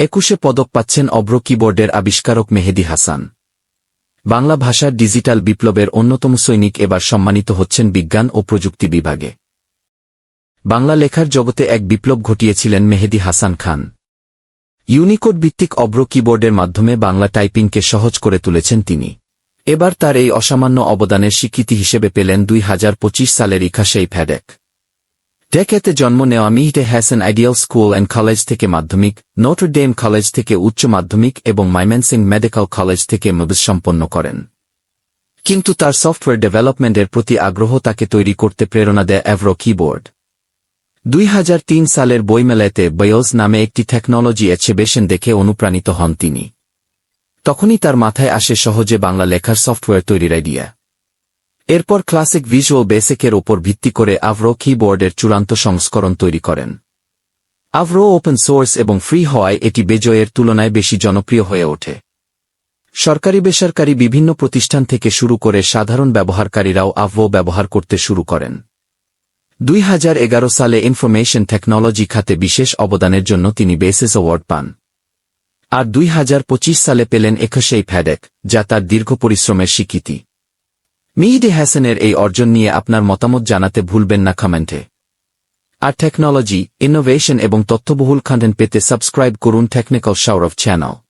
একুশে পদক পাচ্ছেন অব্র কিবোর্ডের আবিষ্কারক মেহেদি হাসান। বাংলা ভাষার ডিজিটাল বিপ্লবের অন্যতম সৈনিক এবার সম্মানিত হচ্ছেন বিজ্ঞান ও প্রযুক্তি বিভাগে। বাংলা লেখার জগতে এক বিপ্লব ঘটিয়েছিলেন মেহেদি হাসান খান। ইউনিকোড ভিত্তিক অব্র কিবোর্ডের মাধ্যমে বাংলা টাইপিংকে সহজ করে তুলেছেন তিনি। এবার তার এই অসামান্য অবদানের স্বীকৃতি হিসেবে পেলেন দুই হাজার পঁচিশ সালের ইখাসেই ফ্যাডেক। ডেকেতে জন্ম নেওয়া মিহিটে হ্যাসেন আইডিয়াল স্কুল অ্যান্ড কলেজ থেকে মাধ্যমিক, নোটর ডেম কলেজ থেকে উচ্চ মাধ্যমিক এবং মাইমেনসিং মেডিকেল কলেজ থেকে মবিস সম্পন্ন করেন। কিন্তু তার সফটওয়্যার ডেভেলপমেন্টের প্রতি আগ্রহ তাকে তৈরি করতে প্রেরণা দেয় অ্যাভ্রো কিবোর্ড। দুই হাজার তিন সালের বইমেলাতে বয়োজ নামে একটি টেকনোলজি এক্সিবিশন দেখে অনুপ্রাণিত হন তিনি। তখনই তার মাথায় আসে সহজে বাংলা লেখার সফটওয়্যার তৈরির আইডিয়া। এরপর ক্লাসিক ভিজুয়াল বেসিকের ওপর ভিত্তি করে আভ্রো কিবোর্ডের চূড়ান্ত সংস্করণ তৈরি করেন। আভ্রো ওপেন সোর্স এবং ফ্রি হওয়ায় এটি বেজয়ের তুলনায় বেশি জনপ্রিয় হয়ে ওঠে। সরকারি বেসরকারি বিভিন্ন প্রতিষ্ঠান থেকে শুরু করে সাধারণ ব্যবহারকারীরাও আভ্রো ব্যবহার করতে শুরু করেন। দুই হাজার এগারো সালে ইনফরমেশন টেকনোলজি খাতে বিশেষ অবদানের জন্য তিনি বেসিস অ্যাওয়ার্ড পান। আর দুই হাজার পঁচিশ সালে পেলেন একুশেই ফ্যাডেক, যা তার দীর্ঘ পরিশ্রমের স্বীকৃতি। মিহিদে হাসানের এই অর্জন নিয়ে আপনার মতামত জানাতে ভুলবেন না কমেন্টে। আর টেকনোলজি ইনোভেশন এবং তথ্যবহুল খান্ডেন পেতে সাবস্ক্রাইব করুন টেকনিক্যাল অফ চ্যানেল।